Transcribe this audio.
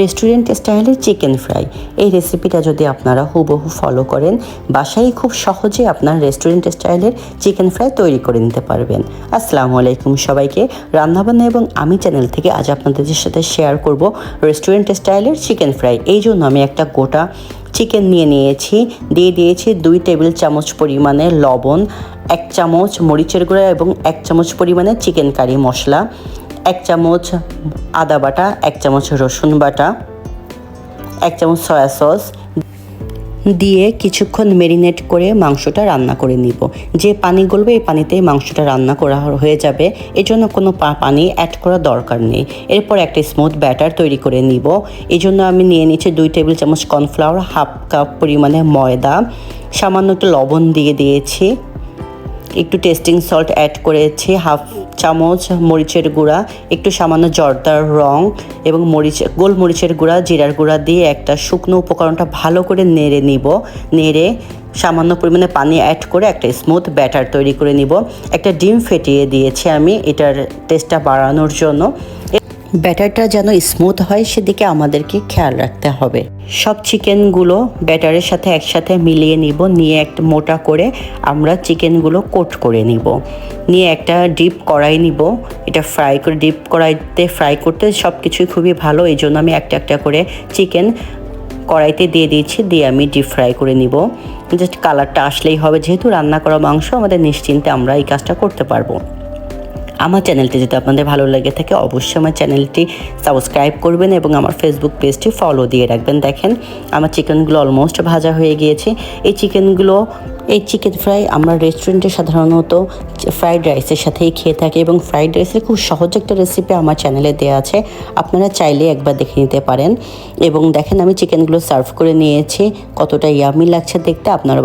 Restaurant স্টাইলের chicken fry. এই রেসিপিটা যদি আপনারা হুবহু ফলো করেন, বাসায় খুব সহজে আপনার রেস্টুরেন্ট স্টাইলের চিকেন ফ্রাই তৈরি করে নিতে পারবেন। আসসালামু আলাইকুম সবাইকে। রান্নাবান্না এবং আমি চ্যানেল থেকে আজ আপনাদের সাথে শেয়ার করব রেস্টুরেন্ট স্টাইলের চিকেন ফ্রাই। এই জন্য আমি একটা গোটা চিকেন নিয়ে নিয়েছি। দিয়ে দিয়েছি দুই টেবিল চামচ পরিমাণে লবণ, এক চামচ মরিচের গুঁড়া এবং এক চামচ পরিমাণে চিকেন কারি মশলা। এক চামচ আদা বাটা, এক চামচ রসুন বাটা, এক চামচ সয়া সস দিয়ে কিছুক্ষণ মেরিনেট করে মাংসটা রান্না করে নিব। যে পানি গলবে এই পানিতেই মাংসটা রান্না করা হয়ে যাবে। এজন্য কোনো পানি অ্যাড করার দরকার নেই। এরপর একটা স্মুথ ব্যাটার তৈরি করে নিব। এই জন্য আমি নিয়ে নিচ্ছি দুই টেবিল চামচ কর্নফ্লাওয়ার হাফ কাপ পরিমাণে ময়দা, সামান্য একটু লবণ দিয়ে দিয়েছি। একটু টেস্টিং সল্ট অ্যাড করেছি হাফ চামচ মরিচের গুঁড়া, একটু সামান্য জর্দার রং এবং মরিচ, গোলমরিচের গুঁড়া, জিরার গুঁড়া দিয়ে একটা শুকনো উপকরণটা ভালো করে নেড়ে নিব। নেড়ে সামান্য পরিমাণে পানি অ্যাড করে একটা স্মুথ ব্যাটার তৈরি করে নিব। একটা ডিম ফেটিয়ে দিয়েছি আমি এটার টেস্টটা বাড়ানোর জন্য। ব্যাটারটা যেন স্মুথ হয়, সেদিকে আমাদেরকে খেয়াল রাখতে হবে। সব চিকেনগুলো ব্যাটারের সাথে একসাথে মিলিয়ে নিব, নিয়ে একটা মোটা করে আমরা চিকেনগুলো কোট করে নিব। নিয়ে একটা ডিপ কড়াই নিব। এটা ফ্রাই করে, ডিপ কড়াইতে ফ্রাই করতে সব কিছুই খুবই ভালো, এই জন্য আমি একটা একটা করে চিকেন কড়াইতে দিয়ে দিয়েছি, দিয়ে আমি ডিপ ফ্রাই করে নিব। জাস্ট কালারটা আসলেই হবে, যেহেতু রান্না করা মাংস, আমাদের নিশ্চিন্তে আমরা এই কাজটা করতে পারব। আমার চ্যানেলটি যদি আপনাদের ভালো লেগে থাকে, অবশ্যই আমার চ্যানেলটি সাবস্ক্রাইব করবেন এবং আমার ফেসবুক পেজটি ফলো দিয়ে রাখবেন। দেখেন, আমার চিকেনগুলো অলমোস্ট ভাজা হয়ে গিয়েছে। এই চিকেনগুলো, এই চিকেন ফ্রাই আমরা রেস্টুরেন্টে সাধারণত ফ্রাইড রাইসের সাথেই খেয়ে থাকি এবং ফ্রাইড রাইসের খুব সহজ একটা রেসিপি আমার চ্যানেলে দেওয়া আছে। আপনারা চাইলে একবার দেখে নিতে পারেন। এবং দেখেন, আমি চিকেনগুলো সার্ভ করে নিয়েছি। কতটা ইয়ামি লাগছে দেখতে, আপনারা